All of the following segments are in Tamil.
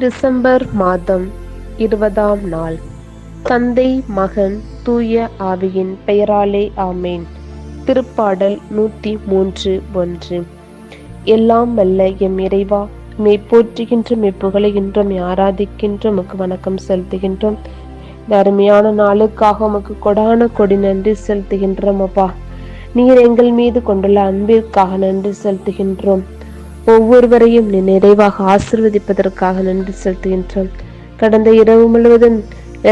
டிசம்பர் மாதம் இருபதாம் நாள். தந்தை மகன் தூய ஆவியின் பெயராலே ஆமேன். திருப்பாடல் நூற்றி மூன்று ஒன்று. எல்லாம் வல்ல எம் இறைவா மெய் போற்றுகின்ற மெய் புகழுகின்றோம் ஆராதிக்கின்றோம் உமக்கு வணக்கம் செலுத்துகின்றோம். இந்த அருமையான நாளுக்காக உமக்கு கொடான கொடி நன்றி செலுத்துகின்றோம் அப்பா. நீர் எங்கள் மீது கொண்டுள்ள அன்பிற்காக நன்றி செலுத்துகின்றோம். ஒவ்வொருவரையும் நீ நிறைவாக ஆசிர்வதிப்பதற்காக நன்றி செலுத்துகின்றோம். கடந்த இரவு முழுவதும்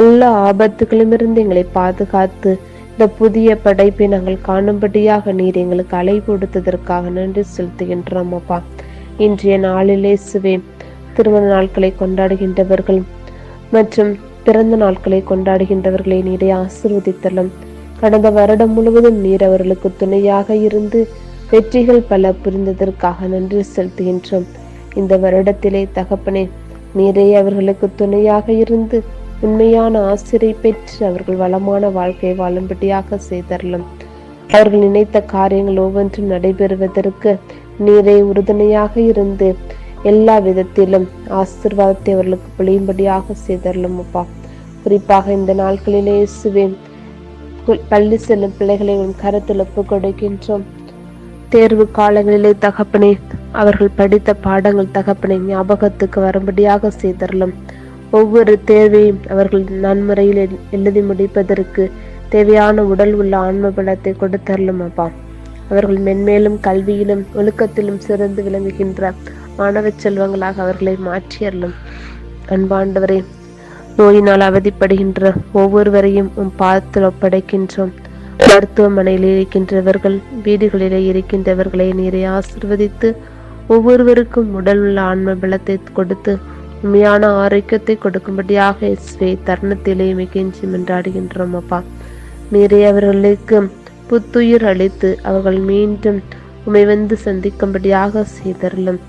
எல்லா ஆபத்துகளிலுமிருந்து எங்களை பாதுகாத்து இந்த புதிய படைப்பை நாங்கள் காணும்படியாக நீர் எங்களுக்கு அலை கொடுத்ததற்காக நன்றி செலுத்துகின்றோம் அப்பா. இன்றைய நாளிலே சுவே திருமண நாட்களை கொண்டாடுகின்றவர்கள் மற்றும் பிறந்த நாட்களை கொண்டாடுகின்றவர்களை நீரை ஆசிர்வதித்தலும். கடந்த வருடம் முழுவதும் நீர் அவர்களுக்கு துணையாக இருந்து வெற்றிகள் பல புரிந்ததற்காக நன்றி செலுத்துகின்றோம். இந்த வருடத்திலே தகப்பனே நீரே அவர்களுக்கு துணையாக இருந்து உண்மையான ஆசிரியை பெற்று அவர்கள் வளமான வாழ்க்கை வாழும்படியாக செய்தரலும் அவர்கள் நினைத்த காரியங்கள் ஒவ்வொன்றும் நடைபெறுவதற்கு நீரே உறுதுணையாக இருந்து எல்லா விதத்திலும் ஆசிர்வாதத்தை அவர்களுக்கு பொழியும்படியாக செய்தரலும் அப்பா. குறிப்பாக இந்த நாட்களிலே இயேசுவே பள்ளி செல்லும் பிள்ளைகளை உன் கருத்தில் ஒப்புக் கொடுக்கின்றோம் தேர்வு காலங்களிலே தகப்பனே அவர்கள் படித்த பாடங்கள் தகப்பனை ஞாபகத்துக்கு வரும்படியாக செய்தரலும். ஒவ்வொரு தேர்வையும் அவர்கள் நன்முறையில் எழுதி முடிப்பதற்கு தேவையான உடல் உள்ள ஆன்ம பலத்தை கொடுத்தரலும் அப்பா. அவர்கள் மென்மேலும் கல்வியிலும் ஒழுக்கத்திலும் சிறந்து விளங்குகின்ற மாணவ செல்வங்களாக அவர்களை மாற்றியறலும் அன்பாண்டவரே நோயினால் அவதிப்படுகின்ற ஒவ்வொருவரையும் உன் பாதத்தில் ஒப்படைக்கின்றோம். மருத்துவமனையில் இருக்கின்றவர்கள் வீடுகளிலே இருக்கின்றவர்களை நீரை ஆசிர்வதித்து ஒவ்வொருவருக்கும் உடல் உள்ள ஆன்ம பலத்தை கொடுத்து உண்மையான ஆரோக்கியத்தை கொடுக்கும்படியாக இஸ்வே தருணத்திலே மிகஞ்சி மன்றாடுகின்றோம் அப்பா. நீரை அவர்களுக்கு புத்துயிர் அளித்து அவர்கள் மீண்டும் உமை வந்து சந்திக்கும்படியாக செய்தரலும்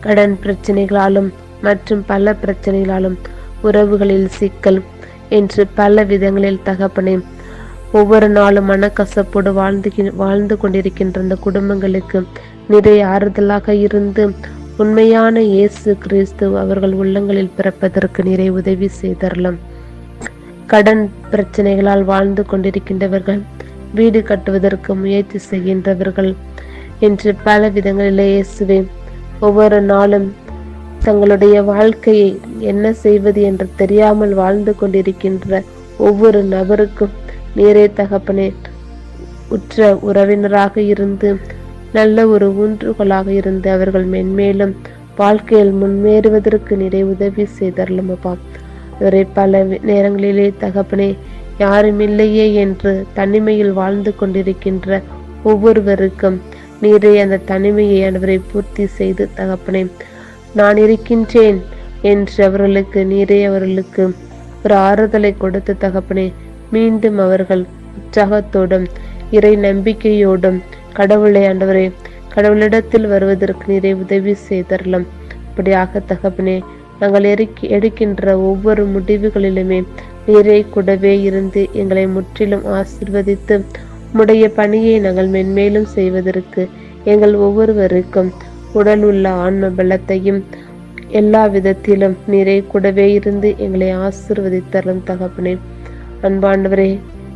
கடன் பிரச்சனைகளாலும் மற்றும் பல பிரச்சனைகளாலும் உறவுகளில் சிக்கல் என்று பல விதங்களில் தகப்பனே ஒவ்வொரு நாளும் மனக்கசப்போடு வாழ்ந்து வாழ்ந்து கொண்டிருக்கின்ற அந்த குடும்பங்களுக்கு நிறைய ஆறுதலாக இருந்து உண்மையான இயேசு கிறிஸ்து அவர்கள் உள்ளங்களில் பிறப்பதற்கு நிறை உதவி செய்தரலாம். கடன் பிரச்சனைகளால் வாழ்ந்து கொண்டிருக்கின்றவர்கள் வீடு கட்டுவதற்கு முயற்சி செய்கின்றவர்கள் என்று பல விதங்களிலே இயேசுவே ஒவ்வொரு நாளும் தங்களுடைய வாழ்க்கையை என்ன செய்வது என்று தெரியாமல் வாழ்ந்து கொண்டிருக்கின்ற ஒவ்வொரு நபருக்கும் நீரே தகப்பனே உற்ற உறவினராக இருந்து நல்ல ஒரு ஊன்றுகோலாக இருந்து அவர்கள் மென்மேலும் வாழ்க்கையில் முன்னேறுவதற்கு நிறை உதவி செய்தரலும் அப்பா இவரை பல நேரங்களிலே தகப்பனே யாரும் இல்லையே என்று தனிமையில் வாழ்ந்து கொண்டிருக்கின்ற ஒவ்வொருவருக்கும் நீரே அந்த தனிமையை அவரை பூர்த்தி செய்து தகப்பனே. நான் இருக்கின்றேன் என்று அவர்களுக்கு நீரே அவர்களுக்கு ஒரு ஆறுதலை கொடுத்து தகப்பனே மீண்டும் அவர்கள் உற்சாகத்தோடும் இறை நம்பிக்கையோடும் கடவுளை ஆண்டவரே கடவுளிடத்தில் வருவதற்கு நீரை உதவி செய்தரலாம். அப்படியாக தகப்பனே நாங்கள் எரிக்கி எடுக்கின்ற ஒவ்வொரு முடிவுகளிலுமே நீரை கூடவே இருந்து எங்களை முற்றிலும் ஆசிர்வதித்து உம்முடைய பணியை நாங்கள் மென்மேலும் செய்வதற்கு எங்கள் ஒவ்வொருவருக்கும் உடல் உள்ள ஆன்ம பலத்தையும் எல்லா விதத்திலும் நீரை கூடவே இருந்து எங்களை ஆசிர்வதித்தரலும் தகப்பனே. அன்பாண்டவரே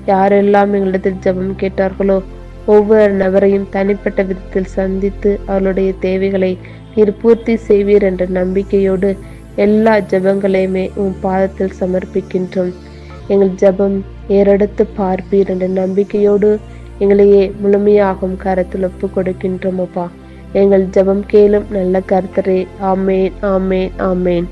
யாரெல்லாம் எங்களிடத்தில் ஜெபம் கேட்டார்களோ ஒவ்வொரு நபரையும் தனிப்பட்ட விதத்தில் சந்தித்து அவர்களுடைய தேவைகளை நீர் பூர்த்தி செய்வீர் என்ற நம்பிக்கையோடு எல்லா ஜெபங்களையுமே உன் பாதத்தில் சமர்ப்பிக்கின்றோம். எங்கள் ஜெபம் ஏறெடுத்து பார்ப்பீர் என்ற நம்பிக்கையோடு எங்களையே முழுமையாகும் கரத்தில் ஒப்பு கொடுக்கின்றோம் அப்பா. எங்கள் ஜெபம் கேளும் நல்ல கருத்தரே. ஆமேன் ஆமேன் ஆமேன்.